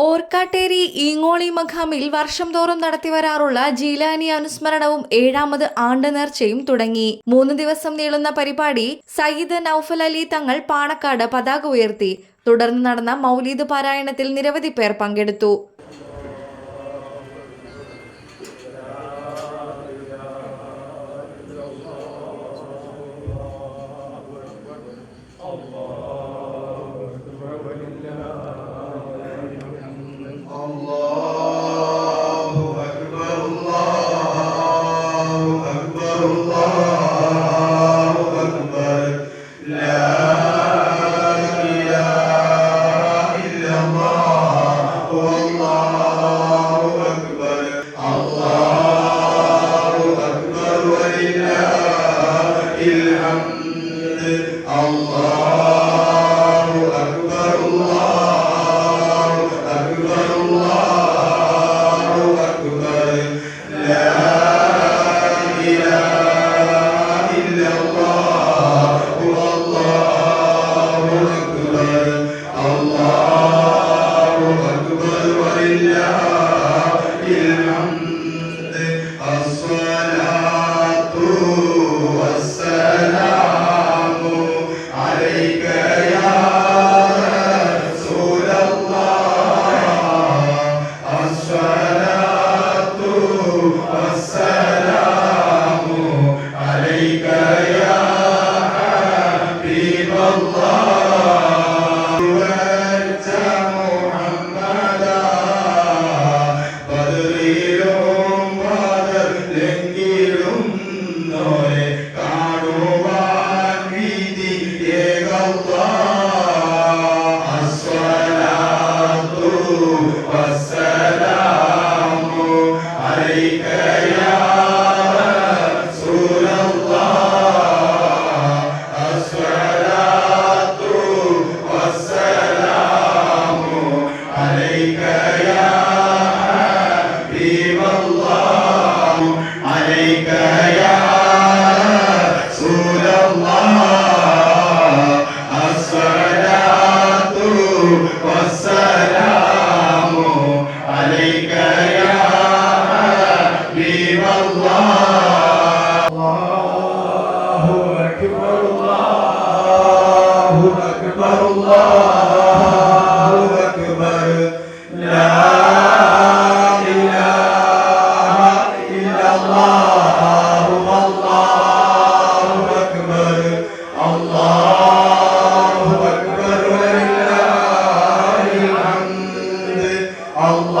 ഓർക്കാട്ടേരി ഈങ്ങോളി മഖാമിൽ വർഷം തോറും നടത്തിവരാറുള്ള ജീലാനി അനുസ്മരണവും ഏഴാമത് ആണ്ട് നേർച്ചയും തുടങ്ങി. മൂന്ന് ദിവസം നീളുന്ന പരിപാടി സയ്യിദ് നൌഫൽ അലി തങ്ങൾ പാണക്കാട് പതാക ഉയർത്തി. തുടർന്ന് നടന്ന മൗലീദ് പാരായണത്തിൽ നിരവധി പേർ പങ്കെടുത്തു. ولله الحمد الله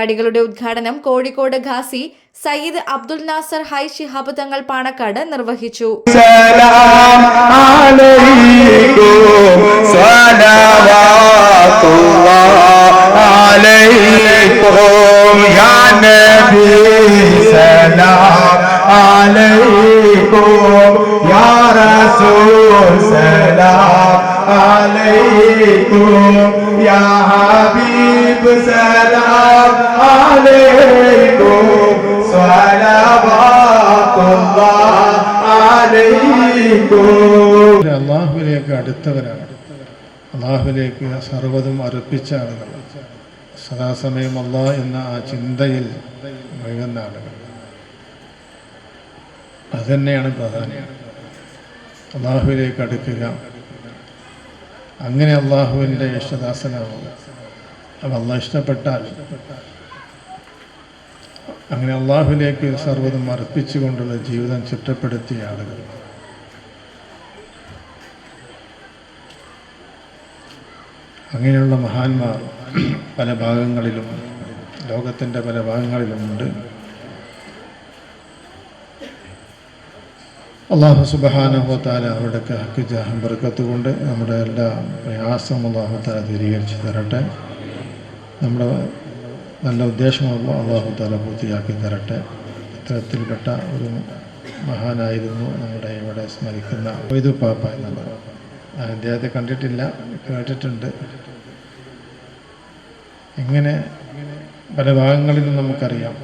പരിപാടികളുടെ ഉദ്ഘാടനം കോഴിക്കോട് ഖാസി സയ്യിദ് അബ്ദുൽ നാസർ ഹൈ ശിഹാബ് തങ്ങൾ പാണക്കാട് നിർവഹിച്ചു سلام عليكم صلوات الله عليكم يا نبي سلام അള്ളാഹുവിലേക്ക് അടുത്തവരാണ്. അള്ളാഹുവിലേക്ക് സർവതും അർപ്പിച്ച ആളുകൾ. സദാസമയം അള്ളാഹ് എന്ന ആ ചിന്തയിൽ മുഴുകുന്ന ആളുകൾ. അതുതന്നെയാണ് പ്രധാനം. അള്ളാഹുവിലേക്ക് അടുക്കുക. അങ്ങനെ അള്ളാഹുവിന്റെ ഇഷ്ടദാസനാവുക അപ്പം അള്ളാഹ് ഇഷ്ടപ്പെട്ടാൽ അങ്ങനെ അള്ളാഹുവിലേക്ക് സർവതും അർപ്പിച്ചുകൊണ്ടുള്ള ജീവിതം ചിട്ടപ്പെടുത്തിയ ആളുകൾ. അങ്ങനെയുള്ള മഹാന്മാർ പല ഭാഗങ്ങളിലും ലോകത്തിന്റെ പല ഭാഗങ്ങളിലുമുണ്ട് അള്ളാഹു സുബഹാനഹോത്താല അവരുടെയൊക്കെ ഹക്കിജാഹം ബർക്കത്ത് കൊണ്ട് നമ്മുടെ എല്ലാ പ്രയാസവും അള്ളാഹുത്താല ദൂരീകരിച്ച് തരട്ടെ. നമ്മുടെ നല്ല ഉദ്ദേശമുള്ള അള്ളാഹുത്താല പൂർത്തിയാക്കി തരട്ടെ. ഇത്തരത്തിൽപ്പെട്ട ഒരു മഹാനായിരുന്നു നമ്മുടെ ഇവിടെ സ്മരിക്കുന്ന വൈദു പാപ്പ എന്നുള്ളത്. അദ്ദേഹത്തെ കണ്ടിട്ടില്ല കേട്ടിട്ടുണ്ട്. ഇങ്ങനെ പല ഭാഗങ്ങളിലും നമുക്കറിയാം.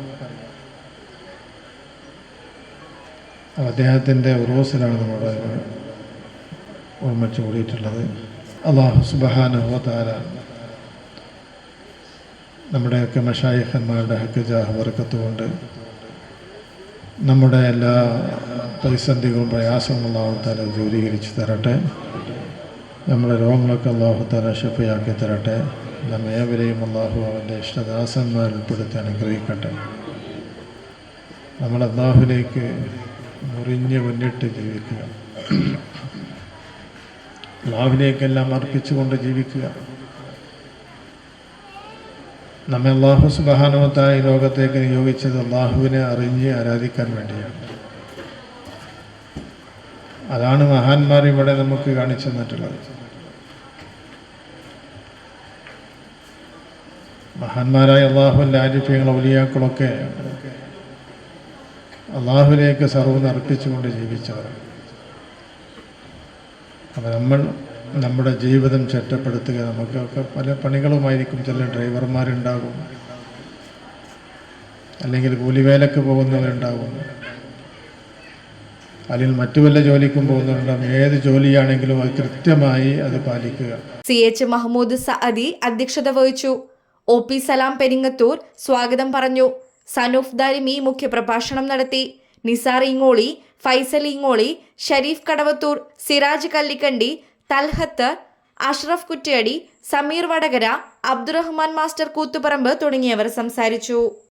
അദ്ദേഹത്തിന്റെ ഉറൂസിലാണ് നമ്മുടെ ഓർമ്മിച്ചു കൂടിയിട്ടുള്ളത് അള്ളാഹു സുബഹാനുഭവത്താല നമ്മുടെയൊക്കെ മഷായിഖന്മാരുടെ ഹക്കജാഹ് വർക്കത്തുകൊണ്ട് വർക്കത്ത് കൊണ്ട് നമ്മുടെ എല്ലാ പ്രതിസന്ധികളും പ്രയാസങ്ങളും അള്ളാഹു താല ദൂരീകരിച്ച് തരട്ടെ. നമ്മുടെ രോഗങ്ങളൊക്കെ അള്ളാഹു താല ഷഫയാക്കി തരട്ടെ. നമ്മേവരെയും അള്ളാഹു അവന്റെ ഇഷ്ടദാസന്മാരിൽ ഉൾപ്പെടുത്തി അനുഗ്രഹിക്കട്ടെ. നമ്മൾ അള്ളാഹുലേക്ക് മുറിഞ്ഞ് മുന്നിട്ട് ജീവിക്കുക. അള്ളാഹുലേക്കെല്ലാം അർപ്പിച്ചുകൊണ്ട് ജീവിക്കുക. നമ്മെ അള്ളാഹു സുബാനുവത്തായ ലോകത്തേക്ക് നിയോഗിച്ചത് അള്ളാഹുവിനെ അറിഞ്ഞ് ആരാധിക്കാൻ വേണ്ടിയാണ്. അതാണ് മഹാന്മാർ ഇവിടെ നമുക്ക് കാണിച്ചു തന്നിട്ടുള്ളത്. മഹാന്മാരായ അള്ളാഹുവിന്റെ ആരിഫ്യങ്ങൾ ഔലിയാക്കളൊക്കെ അള്ളാഹുവിനെയൊക്കെ സർവം അർപ്പിച്ചുകൊണ്ട് ജീവിച്ചവരാണ്. അപ്പം നമ്മൾ നമ്മുടെ ജീവിതം ചെറ്റപ്പെടുത്തുക. നമുക്കൊക്കെ പല പണികളുമായിരിക്കും ചില ഡ്രൈവർമാരുണ്ടാകും. അല്ലെങ്കിൽ കൂലിവേലക്ക് പോകുന്നവരുണ്ടാകും. അല്ലെങ്കിൽ മറ്റു വല്ല ജോലിക്കും പോകുന്നവരുണ്ടാകും. ഏത് ജോലിയാണെങ്കിലും അത് കൃത്യമായി അത് പാലിക്കുക. സി എച്ച് മഹമ്മൂദ് സഅദി അധ്യക്ഷത വഹിച്ചു. ഒ പി സലാം പെരിങ്ങത്തൂർ സ്വാഗതം പറഞ്ഞു. സനൂഫ് ദാരിമി മുഖ്യപ്രഭാഷണം നടത്തി. നിസാർ ഇങ്ങോളി ഫൈസൽ ഇങ്ങോളി ഷരീഫ് കടവത്തൂർ സിറാജ് കല്ലിക്കണ്ടി തൽഹത്ത് അഷ്റഫ് കുറ്റ്യാടി സമീർ വടകര അബ്ദുറഹ്മാൻ മാസ്റ്റർ കൂത്തുപറമ്പ് തുടങ്ങിയവർ സംസാരിച്ചു.